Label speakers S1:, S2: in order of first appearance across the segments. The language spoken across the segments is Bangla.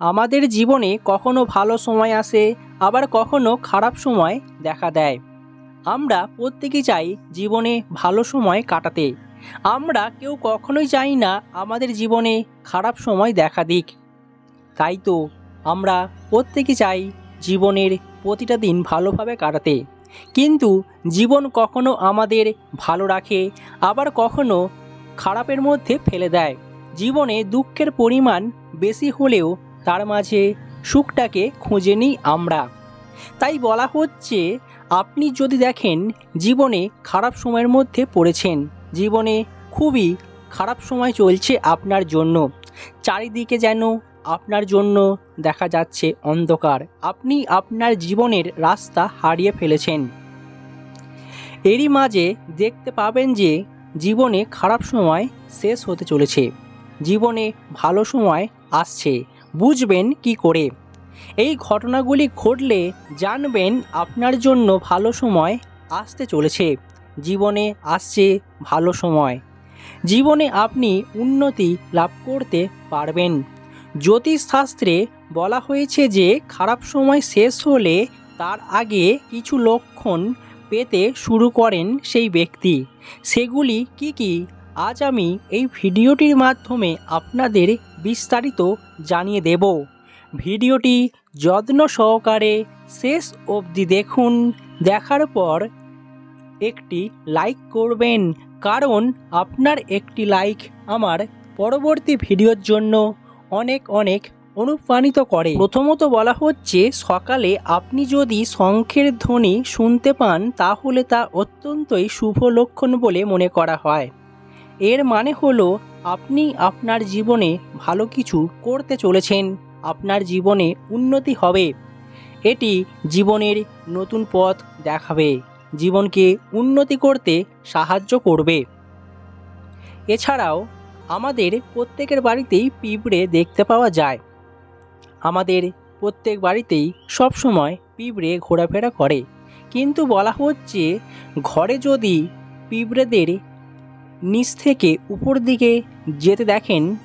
S1: আমাদের জীবনে কখনো ভালো সময় আসে, আবার কখনো খারাপ সময় দেখা দেয়। আমরা প্রত্যেকেই চাই জীবনে ভালো সময় কাটাতে। আমরা কেউ কখনোই চাই না আমাদের জীবনে খারাপ সময় দেখা দিক। তাই তো আমরা প্রত্যেকে চাই জীবনের প্রতিটা দিন ভালোভাবে কাটাতে। কিন্তু জীবন কখনো আমাদের ভালো রাখে, আবার কখনো খারাপের মধ্যে ফেলে দেয়। জীবনে দুঃখের পরিমাণ বেশি হলেও তার মাঝে সুখটাকে খুঁজে নিই আমরা। তাই বলা হচ্ছে, আপনি যদি দেখেন জীবনে খারাপ সময়ের মধ্যে পড়েছেন, জীবনে খুবই খারাপ সময় চলছে আপনার জন্য। চারিদিকে যেন আপনার জন্য দেখা যাচ্ছে অন্ধকার। আপনি আপনার জীবনের রাস্তা হারিয়ে ফেলেছেন। এরই মাঝে দেখতে পাবেন যে জীবনে খারাপ সময় শেষ হতে চলেছে। জীবনে ভালো সময় আসছে। বুঝবেন কি করে। এই ঘটনাগুলি ঘটলে জানবেন আপনার জন্য ভালো সময় আসতে চলেছে। জীবনে আসছে ভালো সময়। জীবনে আপনি উন্নতি লাভ করতে পারবেন। জ্যোতিষশাস্ত্রে বলা হয়েছে যে, খারাপ সময় শেষ হলে তার আগে কিছু লক্ষণ পেতে শুরু করেন সেই ব্যক্তি। সেগুলি কি কি? আজ আমি এই ভিডিওটির মাধ্যমে আপনাদের বিস্তারিত জানিয়ে দেব। ভিডিওটি যত্ন সহকারে শেষ অবধি দেখুন, দেখার পর একটি লাইক করবেন, কারণ আপনার একটি লাইক আমার পরবর্তী ভিডিওর জন্য অনেক অনেক অনুপ্রাণিত করে। প্রথমত বলা হচ্ছে, সকালে আপনি যদি শঙ্খের ধ্বনি শুনতে পান, তাহলে তা অত্যন্তই শুভ লক্ষণ বলে মনে করা হয়। এর মানে হলো আপনি আপনার জীবনে ভালো কিছু করতে চলেছেন, আপনার জীবনে উন্নতি হবে। এটি জীবনের নতুন পথ দেখাবে, জীবনকে উন্নতি করতে সাহায্য করবে। এছাড়াও আমাদের প্রত্যেকের বাড়িতেই পিঁপড়ে দেখতে পাওয়া যায়। আমাদের প্রত্যেক বাড়িতেই সবসময় পিঁপড়ে ঘোরাফেরা করে। কিন্তু বলা হচ্ছে, ঘরে যদি পিঁপড়েদের নিচ থেকে উপর দিকে যেতে দেখেন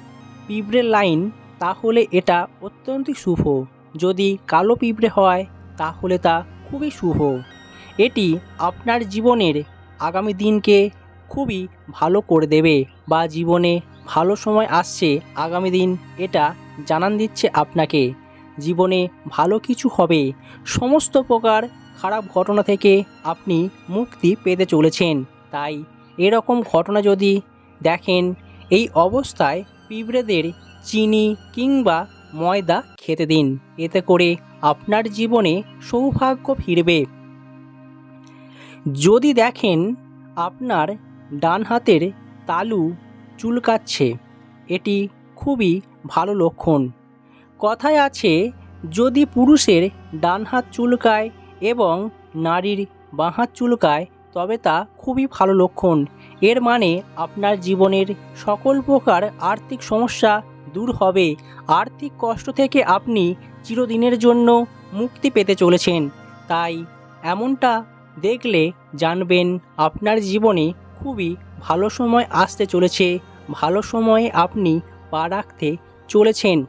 S1: পিঁপড়ের লাইন, তাহলে এটা অত্যন্ত শুভ। যদি কালো পিঁপড়ে হয়, তাহলে তা খুবই শুভ। এটি আপনার জীবনের আগামী দিনকে খুবই ভালো করে দেবে বা জীবনে ভালো সময় আসছে আগামী দিন, এটা জানান দিচ্ছে আপনাকে। জীবনে ভালো কিছু হবে। সমস্ত প্রকার খারাপ ঘটনা থেকে আপনি মুক্তি পেতে চলেছেন। তাই এরকম ঘটনা যদি দেখেন, এই অবস্থায় পিঁপড়েদের চিনি কিংবা ময়দা খেতে দিন। এতে করে আপনার জীবনে সৌভাগ্য ফিরবে। যদি দেখেন আপনার ডান হাতের তালু চুলকাচ্ছে, এটি খুবই ভালো লক্ষণ। কথায় আছে, যদি পুরুষের ডান হাত চুলকায় এবং নারীর বাঁ হাত চুলকায় তবে তা খুবই ভালো লক্ষণ। এর মানে আপনার জীবনের সকল প্রকার আর্থিক সমস্যা দূর হবে। আর্থিক কষ্ট থেকে আপনি চিরদিনের জন্য মুক্তি পেতে চলেছেন। তাই এমনটা দেখলে জানবেন আপনার জীবনে খুবই ভালো সময় আসতে চলেছে। ভালো সময়ে আপনি পা রাখতে চলেছেন।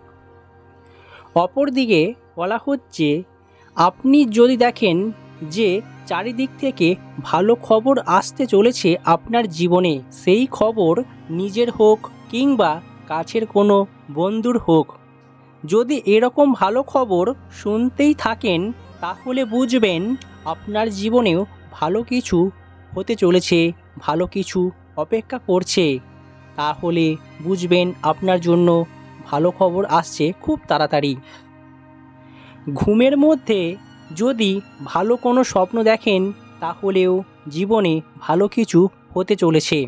S1: অপরদিকে বলা হচ্ছে, আপনি যদি দেখেন যে চারিদিক থেকে ভালো খবর আসতে চলেছে আপনার জীবনে, সেই খবর নিজের হোক কিংবা কাছের কোনো বন্ধুর হোক। যদি এরকম ভালো খবর শুনতেই থাকেন, তাহলে বুঝবেন আপনার জীবনেও ভালো কিছু হতে চলেছে, ভালো কিছু অপেক্ষা করছে। তাহলে বুঝবেন আপনার জন্য ভালো খবর আসছে খুব তাড়াতাড়ি। ঘুমের মধ্যে যদি ভালো কোনো স্বপ্ন দেখেন, তাহলেও জীবনে ভালো কিছু হতে চলেছে।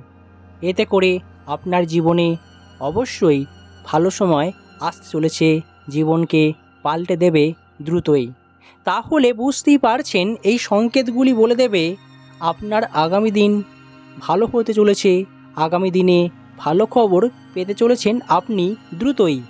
S1: এতে করে আপনার জীবনে অবশ্যই ভালো সময় আসতে চলেছে, জীবনকে পাল্টে দেবে দ্রুতই। তাহলে বুঝতেই পারছেন, এই সংকেতগুলি বলে দেবে, আপনার আগামী দিন ভালো হতে চলেছে, আগামী দিনে ভালো খবর পেতে চলেছেন আপনি দ্রুতই।